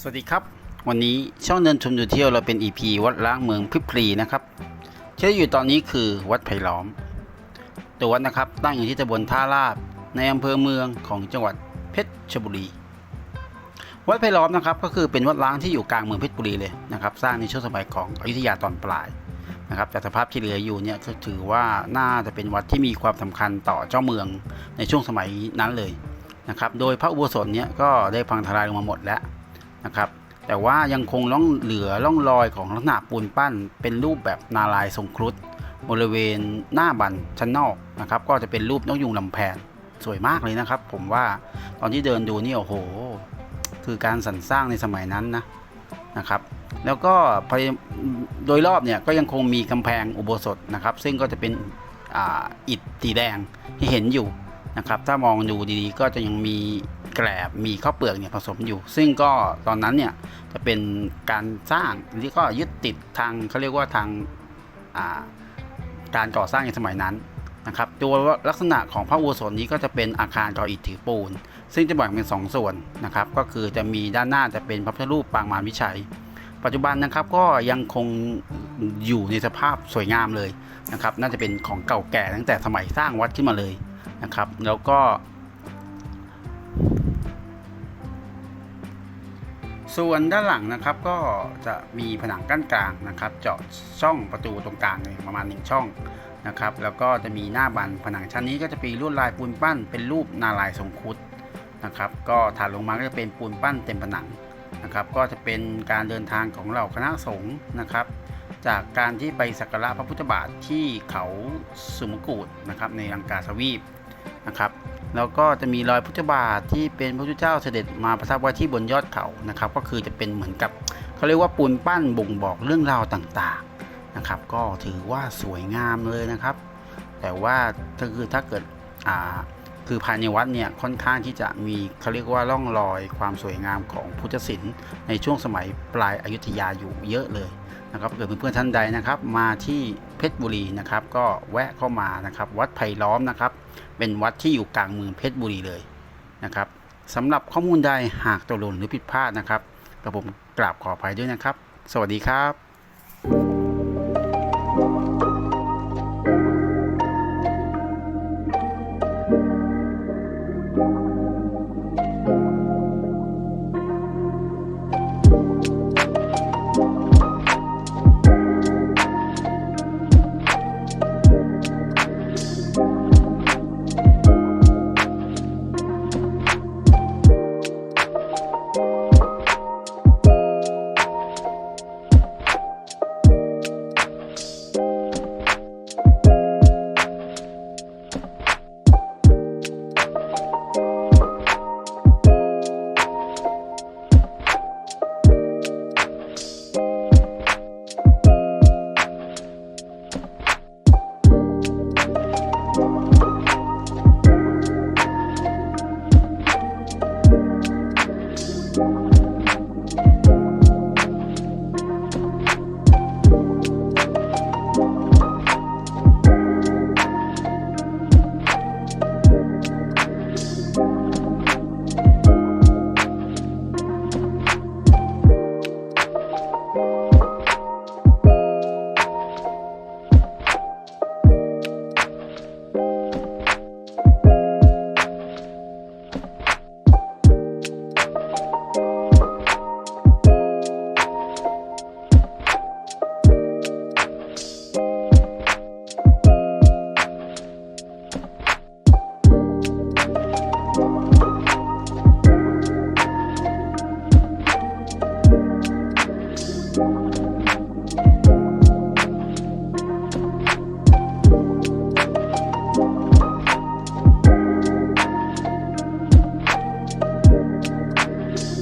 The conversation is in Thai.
สวัสดีครับ วันนี้ช่องเดินชมดูเที่ยวเราเป็น EP วัดล้างเมืองพิพลีนะครับที่อยู่ตอนนี้คือวัดไผ่ล้อม ตัววัดนะครับตั้งอยู่ที่ตำบลท่าลาบในอำเภอเมืองของจังหวัดเพชรบุรี วัดไผ่ล้อมนะครับก็คือเป็นวัดล้างที่อยู่กลางเมืองเพชรบุรีเลยนะครับสร้างในช่วงสมัยของอยุธยาตอนปลายนะครับแต่สภาพที่เหลืออยู่เนี่ยก็ถือว่าน่าจะเป็นวัดที่มีความสำคัญต่อเจ้าเมืองในช่วงสมัยนั้นเลยนะครับโดยพระอุโบสถเนี่ยก็ได้พังทลายลงมาหมดแล้ว นะครับ แต่ว่ายังคงล่องเหลือล่องรอยของลักษณะปูนปั้น เป็นรูปแบบนาลายทรงครุฑบริเวณหน้าบันชั้นนอกนะครับ ก็จะเป็นรูปนกยุงลำแพนสวยมากเลยนะครับ ผมว่าตอนที่เดินดูนี่โอ้โห คือการสรรสร้างในสมัยนั้นนะนะครับ แล้วก็โดยรอบเนี่ยก็ยังคงมีกำแพงอุโบสถนะครับ ซึ่งก็จะเป็นอ,อิฐสีแดงที่เห็นอยู่นะครับ ถ้ามองดูดีๆ ก็จะยังมี แกลบมีข้าวเปลือกเนี่ยผสมอยู่ ซึ่งก็ตอนนั้นเนี่ยจะเป็นการสร้างที่ก็ยึดติดทางเขาเรียกว่าทางาการก่อสร้างในสมัยนั้นนะครับตัวลักษณะของพระอุโบสถนี้ก็จะเป็นอาคารก่ออิฐถือปูน ซึ่งจะแบ่งเป็นสองส่วนนะครับก็คือจะมีด้านหน้าจะเป็นพระพุทธรูปปางมารวิชัย ปัจจุบันนะครับก็ยังคงอยู่ในสภาพสวยงามเลยนะครับน่าจะเป็นของเก่าแก่ตั้งแต่สมัยสร้างวัดขึ้นมาเลยนะครับแล้วก็ ส่วนด้านหลังนะครับก็จะมีผนังกั้นกลางนะครับ เจาะช่องประตูตรงกลางเลยประมาณหนึ่งช่องนะครับ แล้วก็จะมีหน้าบันผนังชั้นนี้ก็จะเป็นลวดลายปูนปั้นเป็นรูปนาลายทรงคุดนะครับ ก็ถาดลงมาก็จะเป็นปูนปั้นเต็มผนังนะครับ ก็จะเป็นการเดินทางของเหล่าคณะสงฆ์นะครับ จากการที่ไปสักการะพระพุทธบาทที่เขาสุมกูดนะครับในลังกาทวีปนะครับแล้วก็จะมีรอยพุทธบาทที่เป็นพระพุทธเจ้าเสด็จมาประทับไว้ที่บนยอดเขานะครับ ก็คือจะเป็นเหมือนกับเขาเรียกว่าปูนปั้นบ่งบอกเรื่องราวต่างๆนะครับ ก็ถือว่าสวยงามเลยนะครับ แต่ว่าถ้าคือถ้าเกิดอ่าคือภายในวัดเนี่ยค่อนข้างที่จะมีเขาเรียกว่าร่องรอยความสวยงามของพุทธศิลป์ในช่วงสมัยปลายอายุทยาอยู่เยอะเลย นะครับเกิดเพื่อนๆท่านใดนะครับ มาที่เพชรบุรีนะครับ ก็แวะเข้ามานะครับ วัดไผ่ล้อมนะครับ เป็นวัดที่อยู่กลางเมืองเพชรบุรีเลยนะครับสำหรับข้อมูลใดหากตกหล่นหรือผิดพลาดนะครับกระผมกราบขออภัยด้วยนะครับ สวัสดีครับ